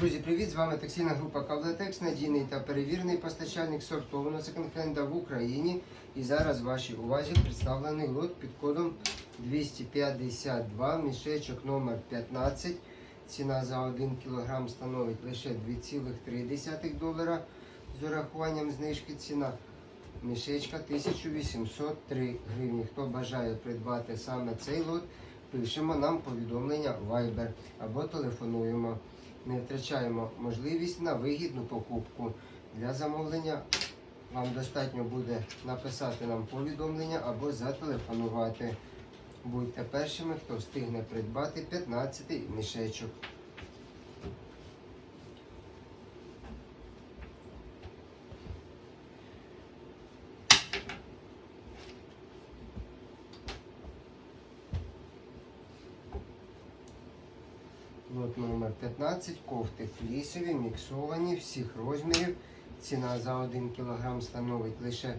Друзі, привіт! З вами текстильна група Кавлетекс, надійний та перевірений постачальник сортованого секонд-хенда в Україні. І зараз вашій увазі представлений лот під кодом 252, мішечок номер 15. Ціна за 1 кг становить лише 2,3 долара. З урахуванням знижки ціна мішечка 1803 гривні. Хто бажає придбати саме цей лот, пишемо нам повідомлення Viber або телефонуємо. Не втрачаємо можливість на вигідну покупку. Для замовлення вам достатньо буде написати нам повідомлення або зателефонувати. Будьте першими, хто встигне придбати 15 мішечок. Лот номер 15, кофти флісові, міксовані, всіх розмірів. Ціна за 1 кг становить лише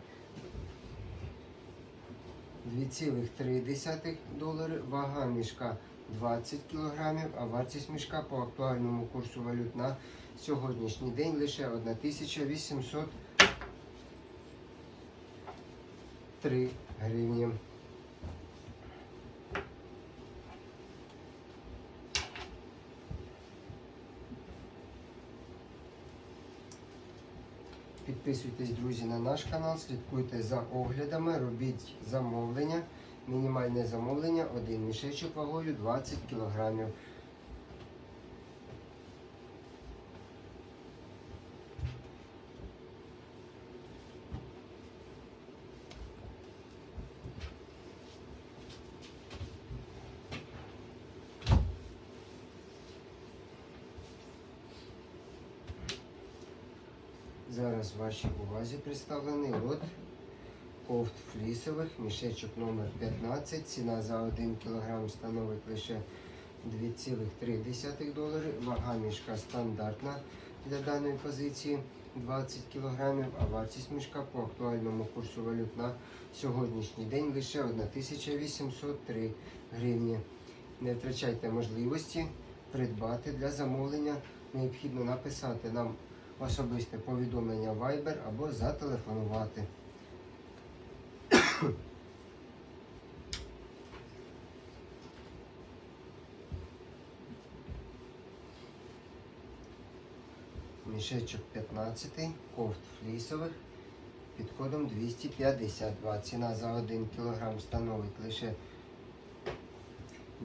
2,3 долари. Вага мішка 20 кг, а вартість мішка по актуальному курсу валют на сьогоднішній день лише 1803 гривні. Підписуйтесь, друзі, на наш канал, слідкуйте за оглядами, робіть замовлення. Мінімальне замовлення один мішечок вагою 20 кг. Зараз вашій увазі представлений лот кофт флісових, мішечок номер 15. Ціна за 1 кг становить лише 2,3 долари. Вага мішка стандартна для даної позиції 20 кг, а вартість мішка по актуальному курсу валют на сьогоднішній день лише 1803 гривні. Не втрачайте можливості придбати для замовлення. Необхідно написати нам особисте повідомлення Viber або зателефонувати. Мішечок 15, кофт флісових під кодом 252. Ціна за 1 кг становить лише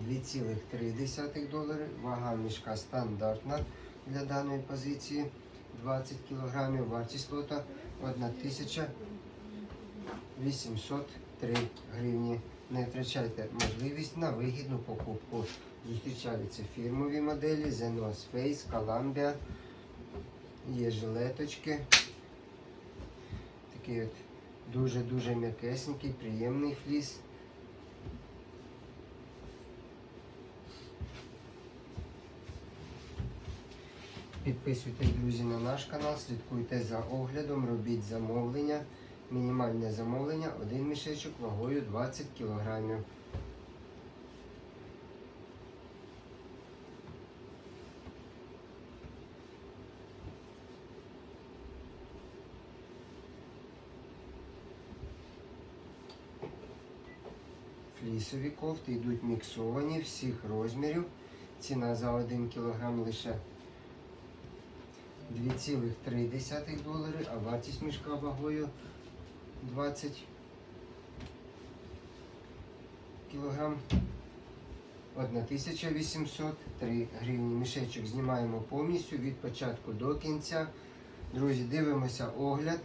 2,3 долари. Вага мішка стандартна для даної позиції 20 кг. Вартість лота 1803 гривні. Не втрачайте можливість на вигідну покупку. Зустрічаються фірмові моделі North Face, Columbia. Є жилеточки. Такий от дуже-дуже м'якесенький, приємний фліс. Підписуйтесь, друзі, на наш канал, слідкуйте за оглядом, робіть замовлення. Мінімальне замовлення, один мішечок вагою 20 кг. Флісові кофти йдуть міксовані всіх розмірів. Ціна за 1 кг лише 2,3 долари, а вартість мішка вагою 20 кг 1803 гривні. Мішечок знімаємо повністю від початку до кінця. Друзі, дивимося огляд,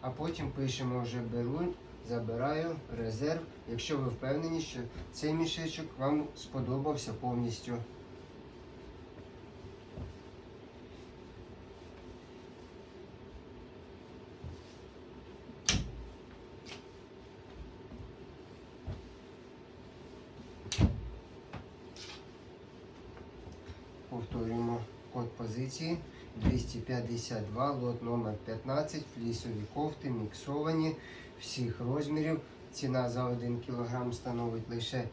а потім пишемо вже беру, забираю резерв, якщо ви впевнені, що цей мішечок вам сподобався повністю. Повторюємо код позиції 252, лот номер 15, флісові кофти, міксовані всіх розмірів. Ціна за 1 кг становить лише